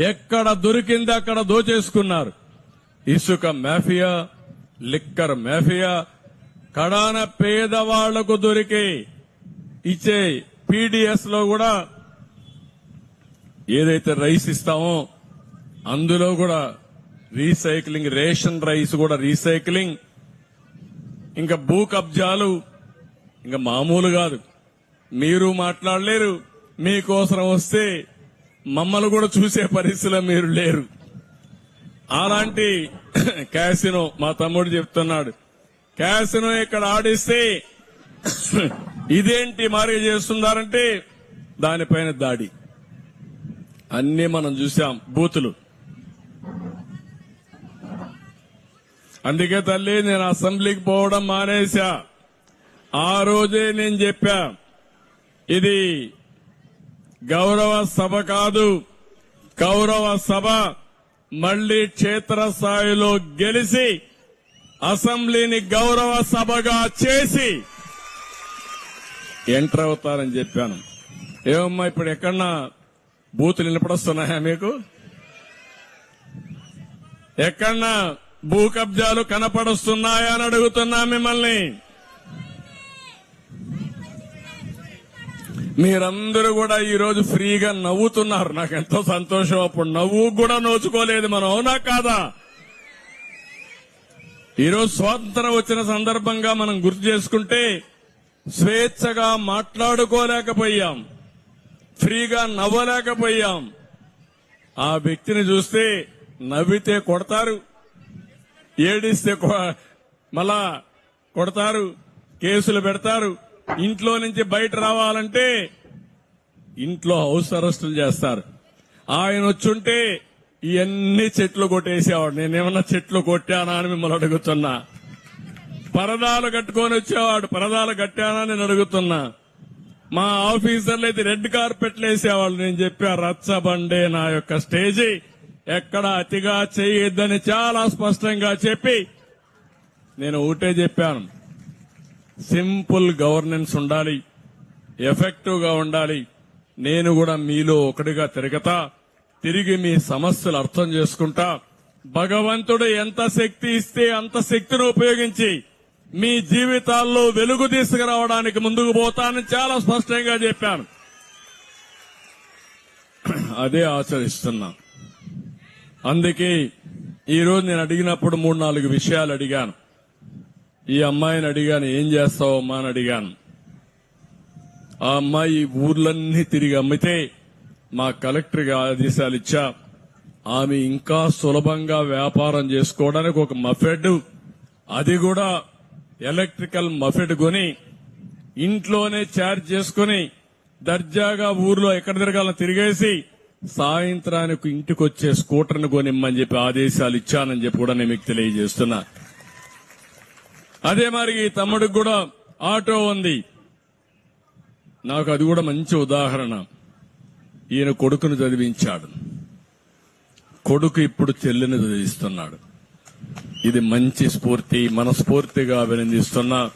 ఎక్కడ దొరికింది అక్కడ దోచేసుకున్నారు. ఇసుక మాఫియా లిక్కర్ మాఫియా కడాన పేదవాళ్ళకు దొరికే ఇచ్చే పీడిఎస్లో కూడా ఏదైతే రైస్ ఇస్తామో అందులో కూడా రీసైక్లింగ్ రేషన్ రైస్ కూడా రీసైక్లింగ్. ఇంకా భూ కబ్జాలు ఇంకా మామూలు కాదు. మీరు మాట్లాడలేరు. మీకోసం వస్తే మమ్మల్ని కూడా చూసే పరిస్థితిలో మీరు లేరు. అలాంటి క్యాసినో మా తమ్ముడు చెప్తున్నాడు. క్యాసినో ఇక్కడ ఆడిస్తే ఇదేంటి మరి చేస్తున్నారంటే దానిపైన దాడి. అన్ని మనం చూసాం బూతులు. అందుకే తల్లి నేను అసెంబ్లీకి పోవడం మానేశా. ఆ రోజే నేను చెప్పా ఇది గౌరవ సభ కాదు. గౌరవ సభ మళ్ళీ క్షేత్రస్థాయిలో గెలిచి అసెంబ్లీని గౌరవ సభగా చేసి ఎంటర్ అవుతారని చెప్పాను. ఏమమ్మా ఇప్పుడు ఎక్కడన్నా బూతులు నిలబడొస్తున్నాయా మీకు? ఎక్కడన్నా భూ కబ్జాలు కనపడుస్తున్నాయా అని అడుగుతున్నా మిమ్మల్ని. మీరందరూ కూడా ఈరోజు ఫ్రీగా నవ్వుతున్నారు. నాకు ఎంతో సంతోషం. అప్పుడు నవ్వు కూడా నోచుకోలేదు మనం. అవునా కాదా? ఈరోజు స్వాతంత్రం వచ్చిన సందర్భంగా మనం గుర్తు చేసుకుంటే స్వేచ్ఛగా మాట్లాడుకోలేకపోయాం. ఫ్రీగా నవ్వలేకపోయాం. ఆ వ్యక్తిని చూస్తే నవ్వితే కొడతారు. ఏడిస్తే మళ్ళా కొడతారు. కేసులు పెడతారు. ఇంట్లో నుంచి బయట రావాలంటే ఇంట్లో హౌస్ అరెస్టులు చేస్తారు. ఆయన వచ్చుంటే ఇవన్నీ చెట్లు కొట్టేసేవాడు. నేనేమన్నా చెట్లు కొట్టానా అని మిమ్మల్ని అడుగుతున్నా. పరదాలు కట్టుకొని వచ్చేవాడు. పరదాలు కట్టానా నేను అడుగుతున్నా. మా ఆఫీసర్లు అయితే రెడ్ కార్పెట్లు వేసేవాళ్ళు. నేను చెప్పా రచ్చబండే నా యొక్క స్టేజీ. ఎక్కడ అతిగా చేయొద్దని చాలా స్పష్టంగా చెప్పి నేను ఒకటే చెప్పాను. సింపుల్ గవర్నెన్స్ ఉండాలి ఎఫెక్టివ్గా ఉండాలి. నేను కూడా మీలో ఒకటిగా తిరగతా తిరిగి మీ సమస్యలు అర్థం చేసుకుంటా. భగవంతుడు ఎంత శక్తి ఇస్తే అంత శక్తిని ఉపయోగించి మీ జీవితాల్లో వెలుగు తీసుకురావడానికి ముందుకు పోతానని చాలా స్పష్టంగా చెప్పాను. అదే ఆచరిస్తున్నా. అందుకే ఈరోజు నేను అడిగినప్పుడు మూడు నాలుగు విషయాలు అడిగాను. ఈ అమ్మాయిని అడిగాను ఏం చేస్తావు అమ్మా అని అడిగాను. ఆ అమ్మాయి ఈ ఊర్లన్నీ తిరిగి అమ్మితే మా కలెక్టర్గా ఆదేశాలు ఇచ్చా. ఆమె ఇంకా సులభంగా వ్యాపారం చేసుకోవడానికి ఒక మఫెడ్ అది కూడా ఎలక్ట్రికల్ మఫెడ్ కొని ఇంట్లోనే చార్జ్ చేసుకుని దర్జాగా ఊర్లో ఎక్కడ తిరగాలని తిరిగేసి సాయంత్రానికి ఇంటికి వచ్చే స్కూటర్ను కొనిమ్మని చెప్పి ఆదేశాలు ఇచ్చానని చెప్పి కూడా నేను మీకు తెలియజేస్తున్నా. అదే మరి ఈ తమ్ముడికి కూడా ఆటో ఉంది. నాకు అది కూడా మంచి ఉదాహరణ. ఈయన కొడుకును చదివించాడు. కొడుకు ఇప్పుడు చెల్లిని చదివిస్తున్నాడు. ఇది మంచి స్ఫూర్తి మనస్ఫూర్తిగా అభినందిస్తున్నా.